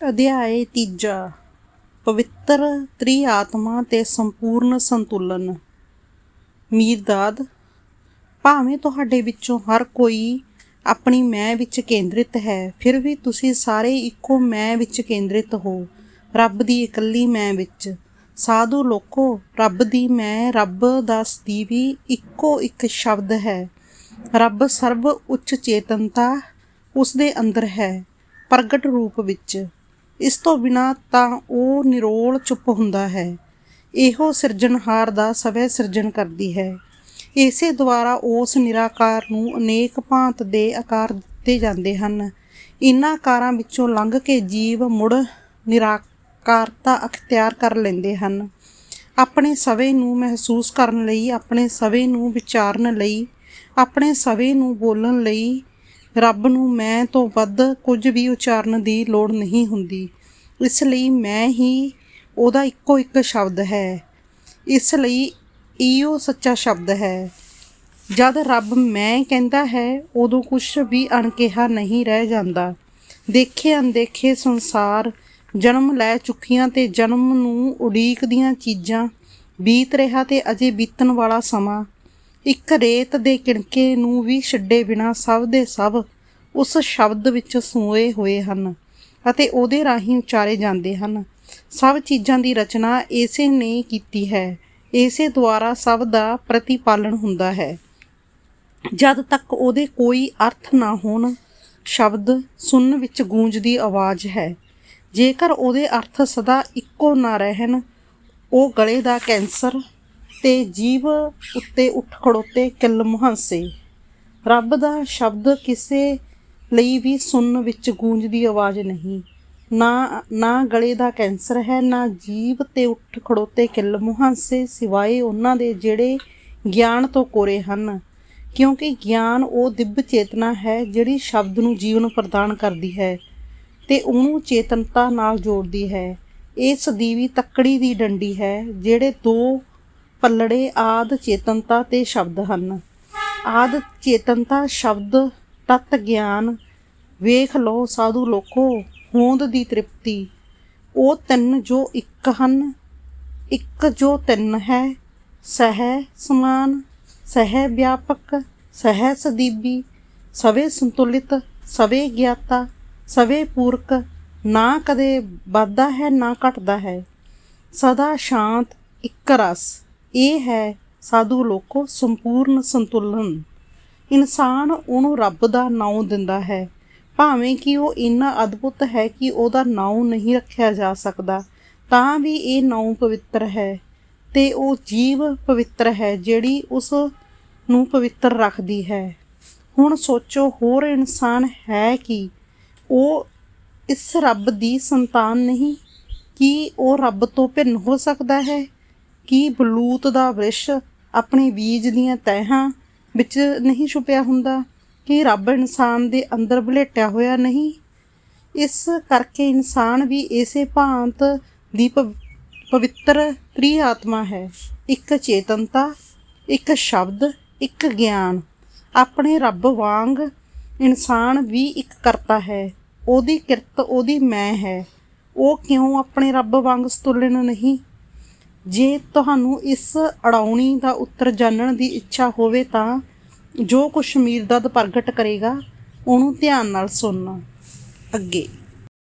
ਅਧਿਆਏ ਤੀਜਾ, ਪਵਿੱਤਰ ਤ੍ਰੀ ਆਤਮਾ ਤੇ ਸੰਪੂਰਨ ਸੰਤੁਲਨ। ਮੀਰਦਾਦ, ਭਾਵੇਂ ਤੁਹਾਡੇ ਵਿੱਚੋਂ ਹਰ ਕੋਈ ਆਪਣੀ ਮੈਂ ਵਿੱਚ ਕੇਂਦਰਿਤ ਹੈ, ਫਿਰ ਵੀ ਤੁਸੀਂ ਸਾਰੇ ਇੱਕੋ ਮੈਂ ਵਿੱਚ ਕੇਂਦਰਿਤ ਹੋ, ਰੱਬ ਦੀ ਇਕੱਲੀ ਮੈਂ ਵਿੱਚ। ਸਾਧੂ ਲੋਕੋ, ਰੱਬ ਦੀ ਮੈਂ, ਰੱਬ ਦਾ ਵੀ ਇੱਕੋ ਇੱਕ ਸ਼ਬਦ ਹੈ। ਰੱਬ ਸਰਬ ਉੱਚ ਚੇਤਨਤਾ ਉਸ ਦੇ ਅੰਦਰ ਹੈ, ਪ੍ਰਗਟ ਰੂਪ ਵਿੱਚ। ਇਸ ਤੋਂ ਬਿਨਾ ਤਾਂ ਉਹ ਨਿਰੋਲ ਚੁੱਪ ਹੁੰਦਾ ਹੈ। ਇਹੋ ਸਿਰਜਣਹਾਰ ਦਾ ਸਵੈ ਸਿਰਜਣ ਕਰਦੀ ਹੈ। ਇਸੇ ਦੁਆਰਾ ਉਸ ਨਿਰਾਕਾਰ ਨੂੰ ਅਨੇਕ ਭਾਂਤ ਦੇ ਆਕਾਰ ਦਿੱਤੇ ਜਾਂਦੇ ਹਨ। ਇਨ੍ਹਾਂ ਆਕਾਰਾਂ ਵਿੱਚੋਂ ਲੰਘ ਕੇ ਜੀਵ ਮੁੜ ਨਿਰਾਕਾਰਤਾ ਅਖਤਿਆਰ ਕਰ ਲੈਂਦੇ ਹਨ। ਆਪਣੇ ਸਵੇ ਨੂੰ ਮਹਿਸੂਸ ਕਰਨ ਲਈ, ਆਪਣੇ ਸਵੇ ਨੂੰ ਵਿਚਾਰਨ ਲਈ, ਆਪਣੇ ਸਵੇ ਨੂੰ ਬੋਲਣ ਲਈ ਰੱਬ ਨੂੰ ਮੈਂ ਤੋਂ ਵੱਧ ਕੁਝ ਵੀ ਉਚਾਰਨ ਦੀ ਲੋੜ ਨਹੀਂ ਹੁੰਦੀ। ਇਸ ਲਈ ਮੈਂ ਹੀ ਉਹਦਾ ਇੱਕੋ ਇੱਕ ਸ਼ਬਦ ਹੈ। ਇਸ ਲਈ ਇਹੋ ਸੱਚਾ ਸ਼ਬਦ ਹੈ। ਜਦ ਰੱਬ ਮੈਂ ਕਹਿੰਦਾ ਹੈ, ਉਦੋਂ ਕੁਝ ਵੀ ਅਣਕਿਹਾ ਨਹੀਂ ਰਹਿ ਜਾਂਦਾ। ਦੇਖੇ ਅਣਦੇਖੇ ਸੰਸਾਰ, ਜਨਮ ਲੈ ਚੁੱਕੀਆਂ ਤੇ ਜਨਮ ਨੂੰ ਉਡੀਕਦੀਆਂ ਚੀਜ਼ਾਂ ਬੀਤ ਰਿਹਾ ਤੇ ਅਜੇ ਬੀਤਣ ਵਾਲਾ ਸਮਾਂ। ਇੱਕ ਰੇਤ ਦੇ ਕਿਣਕੇ ਨੂੰ ਵੀ ਛੱਡੇ ਬਿਨਾ ਸਭ ਦੇ ਸਭ ਉਸ ਸ਼ਬਦ ਵਿੱਚ ਸੋਏ ਹੋਏ ਹਨ ਅਤੇ ਉਹਦੇ ਰਾਹੀਂ ਉਚਾਰੇ ਜਾਂਦੇ ਹਨ। ਸਭ ਚੀਜ਼ਾਂ ਦੀ ਰਚਨਾ ਇਸੇ ਨੇ ਕੀਤੀ ਹੈ। ਇਸੇ ਦੁਆਰਾ ਸਭ ਦਾ ਪ੍ਰਤੀਪਾਲਨ ਹੁੰਦਾ ਹੈ। ਜਦ ਤੱਕ ਉਹਦੇ ਕੋਈ ਅਰਥ ਨਾ ਹੋਣ, ਸ਼ਬਦ ਸੁਣਨ ਵਿੱਚ ਗੂੰਜਦੀ ਆਵਾਜ਼ ਹੈ। ਜੇਕਰ ਉਹਦੇ ਅਰਥ ਸਦਾ ਇੱਕੋ ਨਾ ਰਹਿਣ, ਉਹ ਗਲੇ ਦਾ ਕੈਂਸਰ ਤੇ ਜੀਵ ਉੱਤੇ ਉੱਠ ਖੜੋਤੇ ਕਿਲ ਮੁਹਾਂਸੇ। ਰੱਬ ਦਾ ਸ਼ਬਦ ਕਿਸੇ ਲਈ ਵੀ ਸੁਣਨ ਵਿੱਚ ਗੂੰਜਦੀ ਆਵਾਜ਼ ਨਹੀਂ। ਨਾ ਨਾ ਗਲੇ ਦਾ ਕੈਂਸਰ ਹੈ, ਨਾ ਜੀਵ ਤੇ ਉੱਠ ਖੜੋਤੇ ਕਿਲ ਮੁਹਾਂਸੇ ਸਿਵਾਏ ਉਹਨਾਂ ਦੇ ਜਿਹੜੇ ਗਿਆਨ ਤੋਂ ਕੋਰੇ ਹਨ। ਕਿਉਂਕਿ ਗਿਆਨ ਉਹ ਦਿਵ ਚੇਤਨਾ ਹੈ ਜਿਹੜੀ ਸ਼ਬਦ ਨੂੰ ਜੀਵਨ ਪ੍ਰਦਾਨ ਕਰਦੀ ਹੈ ਤੇ ਉਹਨੂੰ ਚੇਤਨਤਾ ਨਾਲ ਜੋੜਦੀ ਹੈ। ਇਹ ਸਦੀਵੀ ਤੱਕੜੀ ਦੀ ਡੰਡੀ ਹੈ, ਜਿਹੜੇ ਦੋ ਪੱਲੜੇ ਆਦ ਚੇਤਨਤਾ ਤੇ ਸ਼ਬਦ ਹਨ। ਆਦ ਚੇਤਨਤਾ ਸ਼ਬਦ ਤਤ ਗਿਆਨ। ਵੇਖ ਲੋ ਸਾਧੂ ਲੋਕੋ, ਹੋਂਦ ਦੀ ਤ੍ਰਿਪਤੀ। ਉਹ ਤਿੰਨ ਜੋ ਇੱਕ ਹਨ, ਇੱਕ ਜੋ ਤਿੰਨ ਹੈ। ਸਹਿ ਸਮਾਨ, ਸਹਿ ਵਿਆਪਕ, ਸਹਿ ਸਦੀਬੀ। ਸਵੇ ਸੰਤੁਲਿਤ, ਸਵੇ ਗਿਆਤਾ, ਸਵੇ ਪੂਰਕ। ਨਾ ਕਦੇ ਵੱਧਦਾ ਹੈ, ਨਾ ਘਟਦਾ ਹੈ। ਸਦਾ ਸ਼ਾਂਤ, ਇੱਕ ਰਸ। ਇਹ ਹੈ ਸਾਧੂ ਲੋਕੋ ਸੰਪੂਰਨ ਸੰਤੁਲਨ। ਇਨਸਾਨ ਉਹਨੂੰ ਰੱਬ ਦਾ ਨਾਮ ਦਿੰਦਾ ਹੈ। ਭਾਵੇਂ ਕਿ ਉਹ ਇੰਨਾ ਅਦਭੁਤ ਹੈ ਕਿ ਉਹਦਾ ਨਾਮ ਨਹੀਂ ਰੱਖਿਆ ਜਾ ਸਕਦਾ, ਤਾਂ ਵੀ ਇਹ ਨਾਮ ਪਵਿੱਤਰ ਹੈ ਤੇ ਉਹ ਜੀਵ ਪਵਿੱਤਰ ਹੈ ਜਿਹੜੀ ਉਸ ਨੂੰ ਪਵਿੱਤਰ ਰੱਖਦੀ ਹੈ। ਹੁਣ ਸੋਚੋ, ਹੋਰ ਇਨਸਾਨ ਹੈ ਕਿ? ਉਹ ਇਸ ਰੱਬ ਦੀ ਸੰਤਾਨ ਨਹੀਂ? ਕੀ ਉਹ ਰੱਬ ਤੋਂ ਭਿੰਨ ਹੋ ਸਕਦਾ ਹੈ? ਕੀ ਬਲੂਤ ਦਾ ਵ੍ਰਿਸ਼ ਆਪਣੇ ਬੀਜ ਦੀਆਂ ਤਹਿਾਂ ਵਿੱਚ ਨਹੀਂ ਛੁਪਿਆ ਹੁੰਦਾ ਕਿ ਰੱਬ ਇਨਸਾਨ ਦੇ ਅੰਦਰ ਬਲੇਟਿਆ ਹੋਇਆ ਨਹੀਂ। ਇਸ ਕਰਕੇ ਇਨਸਾਨ ਵੀ ਇਸੇ ਭਾਂਤ ਦੀ ਪਵਿੱਤਰ ਤ੍ਰੀ ਆਤਮਾ ਹੈ। ਇੱਕ ਚੇਤਨਤਾ, ਇੱਕ ਸ਼ਬਦ, ਇੱਕ ਗਿਆਨ। ਆਪਣੇ ਰੱਬ ਵਾਂਗ ਇਨਸਾਨ ਵੀ ਇੱਕ ਕਰਤਾ ਹੈ। ਉਹਦੀ ਕਿਰਤ, ਉਹਦੀ ਮੈਂ ਹੈ। ਉਹ ਕਿਉਂ ਆਪਣੇ ਰੱਬ ਵਾਂਗ ਸਤੁਲਨ ਨਹੀਂ? ਜੇ ਤੁਹਾਨੂੰ ਇਸ ਅੜਾਉਣੀ ਦਾ ਉੱਤਰ ਜਾਣਨ ਦੀ ਇੱਛਾ ਹੋਵੇ ਤਾਂ ਜੋ ਕੁਛ ਮੀਰਦਦ ਪ੍ਰਗਟ ਕਰੇਗਾ, ਉਹਨੂੰ ਧਿਆਨ ਨਾਲ ਸੁਣਨਾ। ਅੱਗੇ।